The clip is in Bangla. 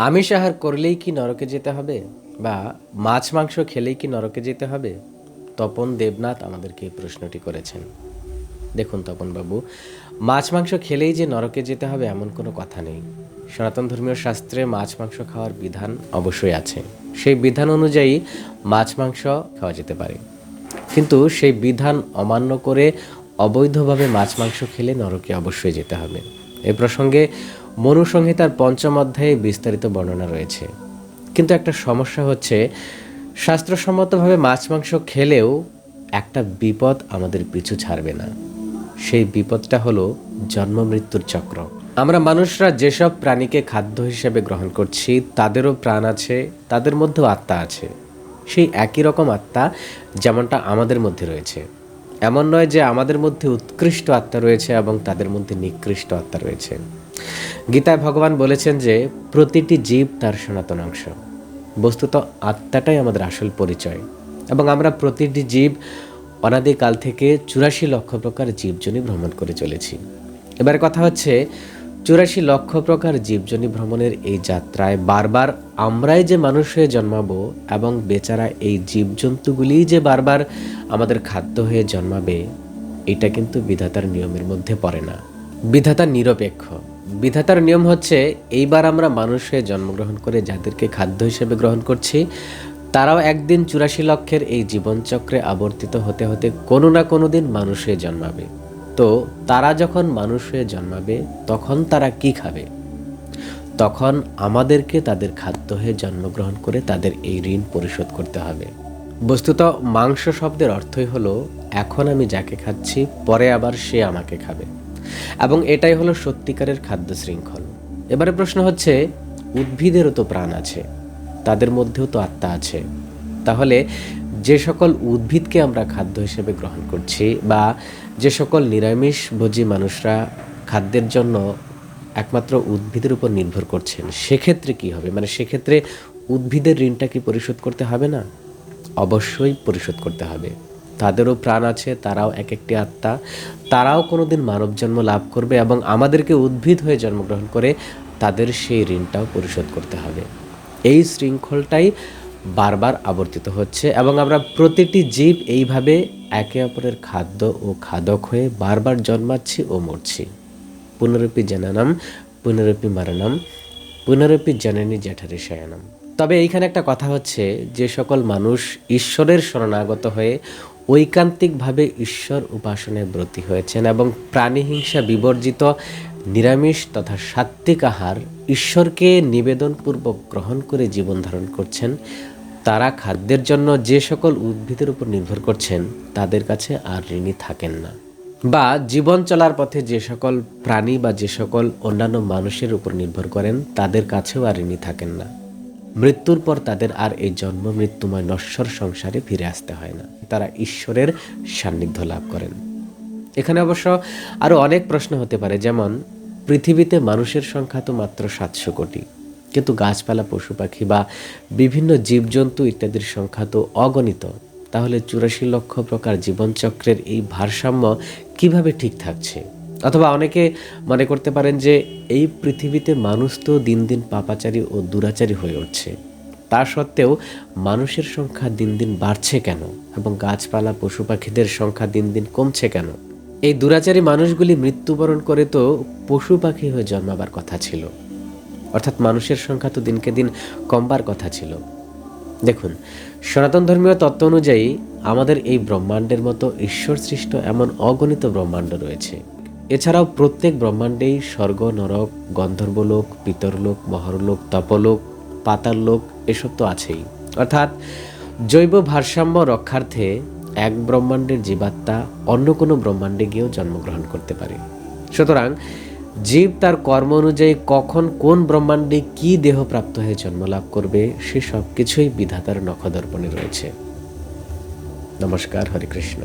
আমিষ আহার করলেই কি নরকে যেতে হবে? বা মাছ মাংস খেলেই কি নরকে যেতে হবে? তপন দেবনাথ আমাদেরকে এই প্রশ্নটি করেছেন। দেখুন তপন বাবু মাছ মাংস খেলেই যে নরকে যেতে হবে এমন কোনো কথা নেই। সনাতন ধর্মীয় শাস্ত্রে মাছ মাংস খাওয়ার বিধান অবশ্যই আছে। সেই বিধান অনুযায়ী মাছ মাংস খাওয়া যেতে পারে। কিন্তু সেই বিধান অমান্য করে অবৈধভাবে মাছ মাংস খেলে নরকে অবশ্যই যেতে হবে। এ প্রসঙ্গে মনুসংহিতার পঞ্চম অধ্যায়ে বিস্তারিত বর্ণনা রয়েছে। কিন্তু একটা সমস্যা হচ্ছে, শাস্ত্রসম্মতভাবে মাছ মাংস খেলেও একটা বিপদ আমাদের পিছু ছাড়বে না। সেই বিপদটা হলো জন্ম মৃত্যুর চক্র। আমরা মানুষরা যেসব প্রাণীকে খাদ্য হিসেবে গ্রহণ করছি, তাদেরও প্রাণ আছে, তাদের মধ্যেও আত্মা আছে। সেই একই রকম আত্মা যেমনটা আমাদের মধ্যে রয়েছে। এমন নয় যে আমাদের মধ্যে উৎকৃষ্ট আত্মা রয়েছে এবং তাদের মধ্যে নিকৃষ্ট আত্মা রয়েছে। গীতায় ভগবান বলেছেন যে, প্রতিটি জীব তার সনাতন অংশ। বস্তুত আত্মাটাই আমাদের আসল পরিচয়। এবং আমরা প্রতিটি জীব অনাদিকাল থেকে চুরাশি লক্ষ প্রকার জীবজনী ভ্রমণ করে চলেছি। এবার কথা হচ্ছে, চুরাশি লক্ষ প্রকার জীবজনী ভ্রমণের এই যাত্রায় বারবার আমরাই যে মানুষ হয়ে জন্মাবো এবং বেচারা এই জীবজন্তুগুলিই যে বারবার আমাদের খাদ্য হয়ে জন্মাবে, এটা কিন্তু বিধাতার নিয়মের মধ্যে পড়ে না। বিধাতা নিরপেক্ষ। বিধাতার নিয়ম হচ্ছে, এইবার আমরা মানুষ হয়ে জন্মগ্রহণ করে যাদেরকে খাদ্য হিসেবে গ্রহণ করছি। তারাও একদিন চুরাশি লক্ষের এই জীবনচক্রে আবর্তিত হতে হতে কোনো না কোনো দিন মানুষ হয়ে জন্মাবে। তো তারা যখন মানুষ হয়ে জন্মাবে, তখন তারা কি খাবে? তখন আমাদেরকে তাদের খাদ্য হয়ে জন্মগ্রহণ করে তাদের এই ঋণ পরিশোধ করতে হবে। বস্তুত, মাংস শব্দের অর্থই হলো, এখন আমি যাকে খাচ্ছি, পরে আবার সে আমাকে খাবে। এবং এটাই হলো সত্যিকারের খাদ্য শৃঙ্খল। এবারে প্রশ্ন হচ্ছে, উদ্ভিদেরও তো প্রাণ আছে, তাদের মধ্যেও তো আত্মা আছে। তাহলে যে সকল উদ্ভিদকে আমরা খাদ্য হিসেবে গ্রহণ করছি বা যে সকল নিরামিষ ভোজী মানুষরা খাদ্যের জন্য একমাত্র উদ্ভিদের উপর নির্ভর করছেন, সেক্ষেত্রে কি হবে? মানে সেক্ষেত্রে উদ্ভিদের ঋণটা কি পরিশোধ করতে হবে না? অবশ্যই পরিশোধ করতে হবে। তাদেরও প্রাণ আছে, তারাও এক একটি আত্মা। তারাও কোনোদিন মানব জন্ম লাভ করবে এবং আমাদেরকে উদ্ভিদ হয়ে জন্মগ্রহণ করে তাদের সেই ঋণটাও পরিশোধ করতে হবে। এই শৃঙ্খলটাই বারবার আবর্তিত হচ্ছে এবং আমরা প্রতিটি জীব এইভাবে একে অপরের খাদ্য ও খাদক হয়ে বারবার জন্মাচ্ছি ও মরছি। পুনরপি জননম, পুনরপি মরণম, পুনরপি জননী জ্যাঠারি শয়নম। তবে এইখানে একটা কথা হচ্ছে, যে সকল মানুষ ঈশ্বরের শরণাগত হয়ে ঐকান্তিকভাবে ঈশ্বর উপাসনায় ব্রতী হয়েছেন এবং প্রাণীহিংসা বিবর্জিত নিরামিষ তথা সাত্ত্বিক আহার ঈশ্বরকে নিবেদনপূর্বক গ্রহণ করে জীবন ধারণ করছেন। তারা খাদ্যের জন্য যে সকল উদ্ভিদের উপর নির্ভর করছেন, তাদের কাছে আর ঋণী থাকেন না। বা জীবন চলার পথে যে সকল প্রাণী বা যে সকল অন্যান্য মানুষের উপর নির্ভর করেন, তাদের কাছেও আর ঋণী থাকেন না। মৃত্যুর পর তাদের আর এই জন্ম মৃত্যুময় নশ্বর সংসারে ফিরে আসতে হয় না। তারা ঈশ্বরের সান্নিধ্য লাভ করেন। এখানে অবশ্য আরও অনেক প্রশ্ন হতে পারে, যেমন, পৃথিবীতে মানুষের সংখ্যা তো মাত্র সাতশো কোটি, কিন্তু গাছপালা, পশু পাখি বা বিভিন্ন জীবজন্তু ইত্যাদির সংখ্যা তো অগণিত। তাহলে চুরাশি লক্ষ প্রকার জীবনচক্রের এই ভারসাম্য কীভাবে ঠিক থাকছে? অথবা অনেকে মনে করতে পারেন যে এই পৃথিবীতে মানুষ তো দিন দিন পাপাচারী ও দুরাচারী হয়ে উঠছে। তা সত্ত্বেও মানুষের সংখ্যা দিন দিন বাড়ছে কেন? এবং গাছপালা, পশু পাখিদের সংখ্যা দিন দিন কমছে কেন? এই দুরাচারী মানুষগুলি মৃত্যুবরণ করে তো পশু পাখি হয়ে জন্মাবার কথা ছিল। অর্থাৎ মানুষের সংখ্যা তো দিনকে দিন কমবার কথা ছিল। দেখুন, সনাতন ধর্মীয় তত্ত্ব অনুযায়ী আমাদের এই ব্রহ্মাণ্ডের মতো ঈশ্বর সৃষ্ট এমন অগণিত ব্রহ্মাণ্ড রয়েছে। এছাড়াও প্রত্যেক ব্রহ্মাণ্ডেই স্বর্গ, নরক, গন্ধর্বলোক, পিতরলোক, মহরলোক, তপলোক, পাতাললোক এসব তো আছেই। অর্থাৎ জৈব ভারসাম্য রক্ষার্থে এক ব্রহ্মাণ্ডের জীবাত্মা অন্য কোনো ব্রহ্মাণ্ডে গিয়েও জন্মগ্রহণ করতে পারে। সুতরাং জীব তার কর্ম অনুযায়ী কখন কোন ব্রহ্মাণ্ডে কি দেহ প্রাপ্ত হয়ে জন্ম লাভ করবে, সে সব কিছুই বিধাতার নখদর্পণে রয়েছে। নমস্কার, হরে কৃষ্ণ।